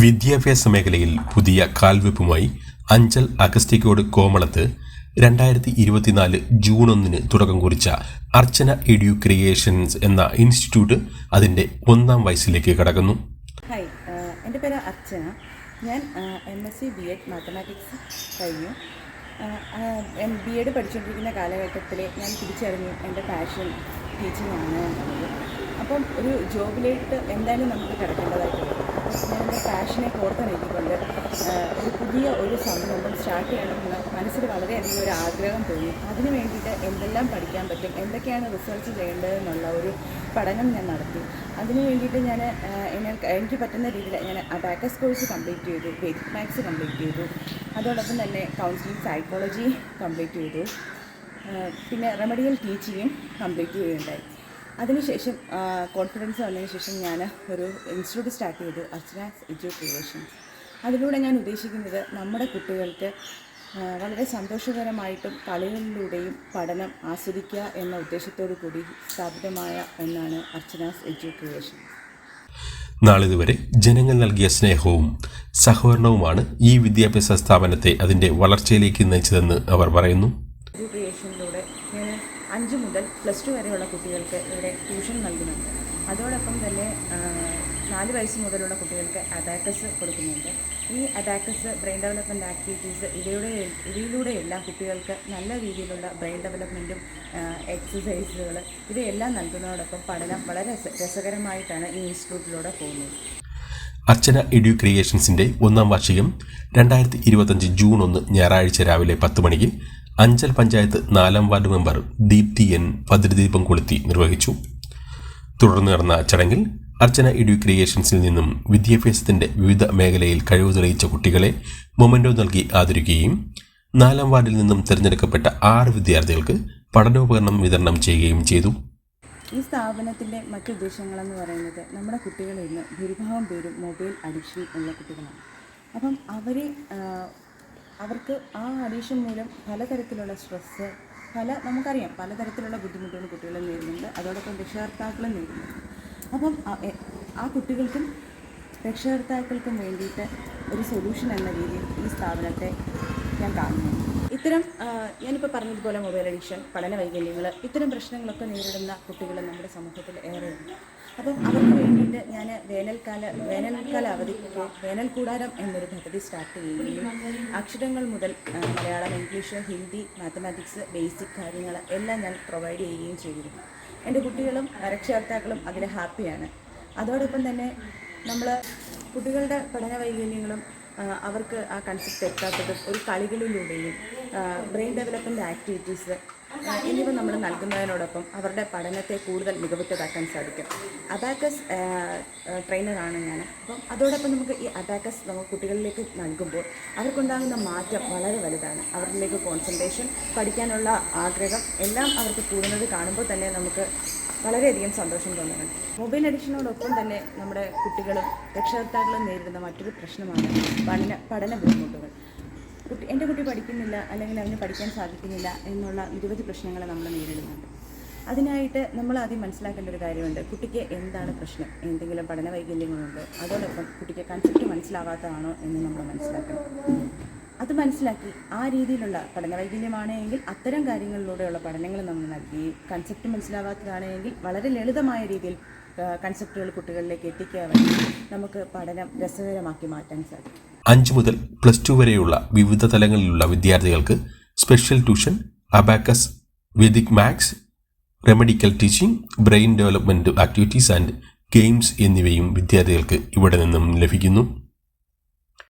വിദ്യാഭ്യാസ മേഖലയിൽ പുതിയ കാൽവെപ്പുമായി അഞ്ചൽ അഗസ്റ്റിക്കോട് കോമളത്ത് രണ്ടായിരത്തി ഇരുപത്തിനാല് ജൂൺ ഒന്നിന് തുടക്കം കുറിച്ച അർച്ചന എഡ്യു ക്രിയേഷൻസ് എന്ന ഇൻസ്റ്റിറ്റ്യൂട്ട് അതിന്റെ ഒന്നാം വയസ്സിലേക്ക് കടക്കുന്നു. ഹായ് എന്റെ പേര് അർച്ചന. ഞാൻ M S C B Ed mathematics കഴിഞ്ഞു. ബി എഡ് പഠിച്ചുകൊണ്ടിരിക്കുന്ന കാലഘട്ടത്തിൽ ഞാൻ തിരിച്ചറിഞ്ഞു എന്റെ പാഷൻ ടീച്ചിങ് ആണ് അപ്പം ഒരു ജോബിലേക്ക് എന്തായാലും നമുക്ക് കിടക്കേണ്ടതായിട്ട് എന്റെ പാഷനെ കോർത്ത് നീക്കിക്കൊണ്ട് ഒരു പുതിയ ഒരു സംരംഭം സ്റ്റാർട്ട് ചെയ്യണമെന്ന് മനസ്സിൽ വളരെയധികം ഒരു ആഗ്രഹം തോന്നി. അതിന് വേണ്ടിയിട്ട് എന്തെല്ലാം പഠിക്കാൻ പറ്റും? എന്തൊക്കെയാണ് റിസർച്ച് ചെയ്യേണ്ടതെന്നുള്ള ഒരു പഠനം ഞാൻ നടത്തി. അതിന് വേണ്ടിയിട്ട് ഞാൻ എനിക്ക് എനിക്ക് പറ്റുന്ന രീതിയിൽ ഞാൻ അബാക്കസ് കോഴ്സ് കംപ്ലീറ്റ് ചെയ്തു ബേസിക് മാത്സ് കംപ്ലീറ്റ് ചെയ്തു. അതോടൊപ്പം തന്നെ കൗൺസിലിംഗ് സൈക്കോളജി കംപ്ലീറ്റ് ചെയ്തു. പിന്നെ റെമഡിയൽ ടീച്ചിങ്ങും കംപ്ലീറ്റ് ചെയ്യുകയുണ്ടായി. അതിനുശേഷം കോൺഫിഡൻസ് വന്നതിന് ശേഷം ഞാൻ ഒരു ഇൻസ്റ്റിറ്റ്യൂട്ട് സ്റ്റാർട്ട് ചെയ്തു അർച്ചനാസ് എഡ്യൂക്കേഷൻ അതിലൂടെ ഞാൻ ഉദ്ദേശിക്കുന്നത് നമ്മുടെ കുട്ടികൾക്ക് വളരെ സന്തോഷകരമായിട്ടും കളികളിലൂടെയും പഠനം ആസ്വദിക്കുക എന്ന ഉദ്ദേശത്തോടു കൂടി സ്ഥാപിതമായ ഒന്നാണ് അർച്ചനാസ് എഡ്യൂക്കേഷൻ നാളിതുവരെ ജനങ്ങൾ നൽകിയ സ്നേഹവും സഹകരണവുമാണ് ഈ വിദ്യാഭ്യാസ സ്ഥാപനത്തെ അതിന്റെ വളർച്ചയിലേക്ക് നയിച്ചതെന്ന് അവർ പറയുന്നു എഡ്യു ക്രിയേഷനിലൂടെ ഞാൻ അഞ്ച് പ്ലസ് ടു വരെയുള്ള കുട്ടികൾക്ക് ഇവിടെ ട്യൂഷൻ നൽകുന്നുണ്ട്. അതോടൊപ്പം തന്നെ നാല് വയസ്സ് മുതലുള്ള കുട്ടികൾക്ക് അബാക്കസ് കൊടുക്കുന്നുണ്ട്. ഈ അബാക്കസ് ബ്രെയിൻ ഡെവലപ്മെന്റ് ആക്ടിവിറ്റീസ് ഇവയുടെ ഇവയിലൂടെയെല്ലാം കുട്ടികൾക്ക് നല്ല രീതിയിലുള്ള ബ്രെയിൻ ഡെവലപ്മെന്റും എക്സസൈസുകൾ ഇവയെല്ലാം നൽകുന്നതോടൊപ്പം പഠനം വളരെ രസകരമായിട്ടാണ് ഈ ഇൻസ്റ്റിറ്റ്യൂട്ടിലൂടെ പോകുന്നത്. അർച്ചന എഡ്യൂ ക്രിയേഷൻസിന്റെ ഒന്നാം വാർഷികം രണ്ടായിരത്തി ഇരുപത്തഞ്ച് ജൂൺ ഒന്ന് ഞായറാഴ്ച രാവിലെ പത്ത് മണിക്ക് അഞ്ചൽ പഞ്ചായത്ത് നാലാം വാർഡ് മെമ്പർ ദീപ്തി എൻ ഭദ്രദീപം കൊളുത്തി നിർവഹിച്ചു. തുടർന്ന് നടന്ന ചടങ്ങിൽ അർച്ചന എഡ്യു ക്രിയേഷൻസിൽ നിന്നും വിദ്യാഭ്യാസത്തിന്റെ വിവിധ മേഖലയിൽ കഴിവ് തെളിയിച്ച കുട്ടികളെ മൊമെന്റോ നൽകി ആദരിക്കുകയും നാലാം വാർഡിൽ നിന്നും തിരഞ്ഞെടുക്കപ്പെട്ട ആറ് വിദ്യാർത്ഥികൾക്ക് പഠനോപകരണം വിതരണം ചെയ്യുകയും ചെയ്തു. ഈ സ്ഥാപനത്തിന്റെ മറ്റു ഉദ്ദേശങ്ങളെന്ന് പറയുന്നത് നമ്മുടെ കുട്ടികളിൽ നിന്ന് ഭൂരിഭാഗം പേരും മൊബൈൽ അഡിക്ഷൻ ഉള്ള കുട്ടികളാണ്. അപ്പം അവരെ അവർക്ക് ആ അഡീഷൻ മൂലം പലതരത്തിലുള്ള സ്ട്രെസ്സ് പല നമുക്കറിയാം പലതരത്തിലുള്ള ബുദ്ധിമുട്ടുകൾ കുട്ടികളെ നേരിടുന്നുണ്ട്. അതോടൊപ്പം രക്ഷകർത്താക്കളും നേരിടുന്നുണ്ട്. അപ്പം ആ- കുട്ടികൾക്കും രക്ഷകർത്താക്കൾക്കും വേണ്ടിയിട്ട് ഒരു സൊല്യൂഷൻ എന്ന രീതിയിൽ ഈ സ്ഥാപനത്തെ ഞാൻ കാണുന്നു. ഇത്തരം ഞാനിപ്പോൾ പറഞ്ഞതുപോലെ മൊബൈൽ അഡിക്ഷൻ പഠന വൈകല്യങ്ങൾ ഇത്തരം പ്രശ്നങ്ങളൊക്കെ നേരിടുന്ന കുട്ടികൾ നമ്മുടെ സമൂഹത്തിൽ ഏറെയുണ്ട്. അപ്പം അവർക്ക് വേണ്ടിയിട്ട് ഞാൻ വേനൽക്കാല വേനൽക്കാല അവധിക്ക് വേനൽ കൂടാരം എന്നൊരു പദ്ധതി സ്റ്റാർട്ട് ചെയ്യുകയും അക്ഷരങ്ങൾ മുതൽ Malayalam English Hindi mathematics basic കാര്യങ്ങൾ എല്ലാം ഞാൻ പ്രൊവൈഡ് ചെയ്യുകയും ചെയ്തിരുന്നു. എന്റെ കുട്ടികളും രക്ഷകർത്താക്കളും അതിൽ ഹാപ്പിയാണ് അതോടൊപ്പം തന്നെ നമ്മൾ കുട്ടികളുടെ പഠന വൈകല്യങ്ങളും അവർക്ക് ആ കൺസെപ്റ്റ് എത്താത്തതും ഒരു കളികളിലൂടെയും ബ്രെയിൻ ഡെവലപ്മെന്റ് ആക്ടിവിറ്റീസ് എന്നിവ നമ്മൾ നൽകുന്നതിനോടൊപ്പം അവരുടെ പഠനത്തെ കൂടുതൽ മികവുറ്റതാക്കാൻ സാധിക്കും. അബാക്കസ് ട്രെയിനറാണ് ഞാൻ. അപ്പം അതോടൊപ്പം നമുക്ക് ഈ അബാക്കസ് നമുക്ക് കുട്ടികളിലേക്ക് നൽകുമ്പോൾ അവർക്കുണ്ടാകുന്ന മാറ്റം വളരെ വലുതാണ്. അവരിലേക്ക് കോൺസെൻട്രേഷൻ പഠിക്കാനുള്ള ആഗ്രഹം എല്ലാം അവർക്ക് കൂടുന്നത് കാണുമ്പോൾ തന്നെ നമുക്ക് വളരെയധികം സന്തോഷം തോന്നുന്നുണ്ട്. മൊബൈൽ അഡിക്ഷനോടൊപ്പം തന്നെ നമ്മുടെ കുട്ടികളും രക്ഷകർത്താക്കളും നേരിടുന്ന മറ്റൊരു പ്രശ്നമാണ് പഠന പഠന ബുദ്ധിമുട്ടുകൾ. കുട്ടി എന്റെ കുട്ടി പഠിക്കുന്നില്ല അല്ലെങ്കിൽ അവന് പഠിക്കാൻ സാധിക്കുന്നില്ല എന്നുള്ള നിരവധി പ്രശ്നങ്ങൾ നമ്മൾ നേരിടുന്നുണ്ട്. അതിനായിട്ട് നമ്മൾ ആദ്യം മനസ്സിലാക്കേണ്ട ഒരു കാര്യമുണ്ട്. കുട്ടിക്ക് എന്താണ് പ്രശ്നം? എന്തെങ്കിലും പഠന വൈകല്യങ്ങളുണ്ടോ? അതോടൊപ്പം കുട്ടിക്ക് കൺസെപ്റ്റ് മനസ്സിലാവാത്തതാണോ എന്ന് നമ്മൾ മനസ്സിലാക്കണം. അത് മനസ്സിലാക്കി ആ രീതിയിലുള്ള പഠന വൈകല്യമാണെങ്കിൽ അത്തരം കാര്യങ്ങളിലൂടെയുള്ള പഠനങ്ങൾ നമ്മൾ നൽകി. കൺസെപ്റ്റ് മനസ്സിലാവാത്തതാണെങ്കിൽ വളരെ ലളിതമായ രീതിയിൽ കൺസെപ്റ്റുകൾ കുട്ടികളിലേക്ക് എത്തിക്കാൻ വേണ്ടി നമുക്ക് പഠനം രസകരമാക്കി മാറ്റാൻ സാധിക്കും. അഞ്ച് മുതൽ പ്ലസ് ടു വരെയുള്ള വിവിധ തലങ്ങളിലുള്ള വിദ്യാർത്ഥികൾക്ക് special tuition abacus Vedic maths remedial teaching brain development activities and games എന്നിവയും വിദ്യാർത്ഥികൾക്ക് ഇവിടെ നിന്നും ലഭിക്കുന്നു.